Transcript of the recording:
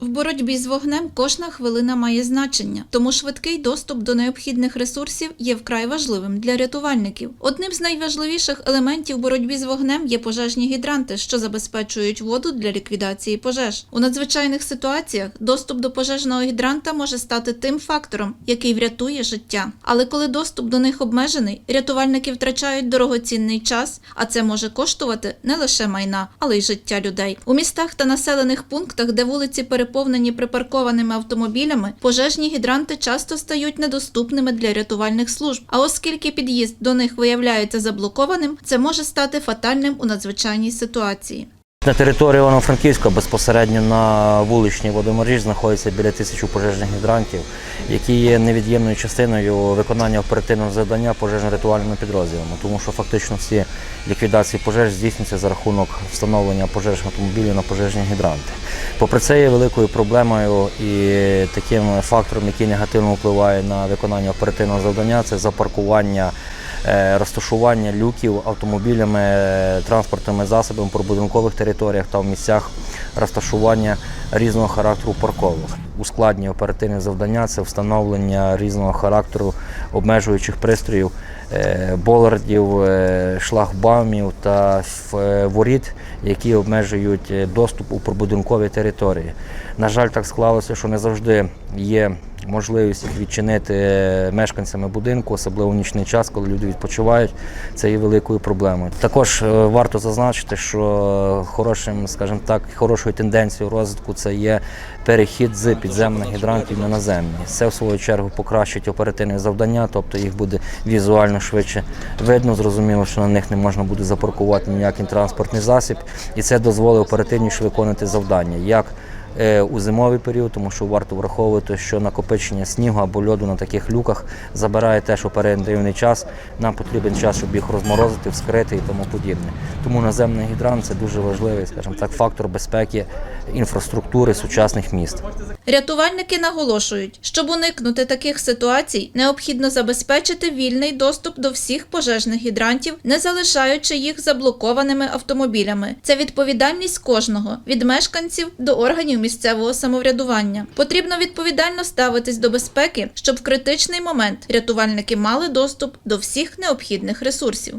В боротьбі з вогнем кожна хвилина має значення, тому швидкий доступ до необхідних ресурсів є вкрай важливим для рятувальників. Одним з найважливіших елементів боротьби з вогнем є пожежні гідранти, що забезпечують воду для ліквідації пожеж. У надзвичайних ситуаціях доступ до пожежного гідранта може стати тим фактором, який врятує життя. Але коли доступ до них обмежений, рятувальники втрачають дорогоцінний час, а це може коштувати не лише майна, але й життя людей. У містах та населених пунктах, де вулиці переповнені припаркованими автомобілями, пожежні гідранти часто стають недоступними для рятувальних служб. А оскільки під'їзд до них виявляється заблокованим, це може стати фатальним у надзвичайній ситуації. На території Івано-Франківська безпосередньо на вуличній водомережі знаходиться біля тисячі пожежних гідрантів, які є невід'ємною частиною виконання оперативного завдання пожежно-рятувальними підрозділами, тому що фактично всі ліквідації пожеж здійснюються за рахунок встановлення пожежних автомобілів на пожежні гідранти. Попри це є великою проблемою і таким фактором, який негативно впливає на виконання оперативного завдання, це запаркування розташування люків автомобілями, е, транспортними засобами по будинкових територіях та в місцях розташування різного характеру парковок. Ускладнює оперативне завдання це встановлення різного характеру обмежуючих пристроїв, е, болардів, е, шлагбаумів та е, воріт, які обмежують е, доступ у прибудинкові території. На жаль, так склалося, що не завжди є можливість їх відчинити е, мешканцями будинку, особливо в нічний час, коли люди відпочивають. Це є великою проблемою. Також е, варто зазначити, що хорошим, скажімо так, хорошою тенденцією розвитку це є перехід з підземних гідрантів на наземні. Це в свою чергу покращить оперативне завдання, тобто їх буде візуально швидше видно. Зрозуміло, що на них не можна буде запаркувати ніякий транспортний засіб, і це дозволить оперативніше виконати завдання. як у зимовий період, тому що варто враховувати, що накопичення снігу або льоду на таких люках забирає теж оперативний час. Нам потрібен час, щоб їх розморозити, вскрити і тому подібне. Тому наземний гідрант це дуже важливий, скажімо так, фактор безпеки інфраструктури сучасних міст. Рятувальники наголошують, щоб уникнути таких ситуацій, необхідно забезпечити вільний доступ до всіх пожежних гідрантів, не залишаючи їх заблокованими автомобілями. Це відповідальність кожного від мешканців до органів місцевого самоврядування. Потрібно відповідально ставитись до безпеки, щоб в критичний момент рятувальники мали доступ до всіх необхідних ресурсів.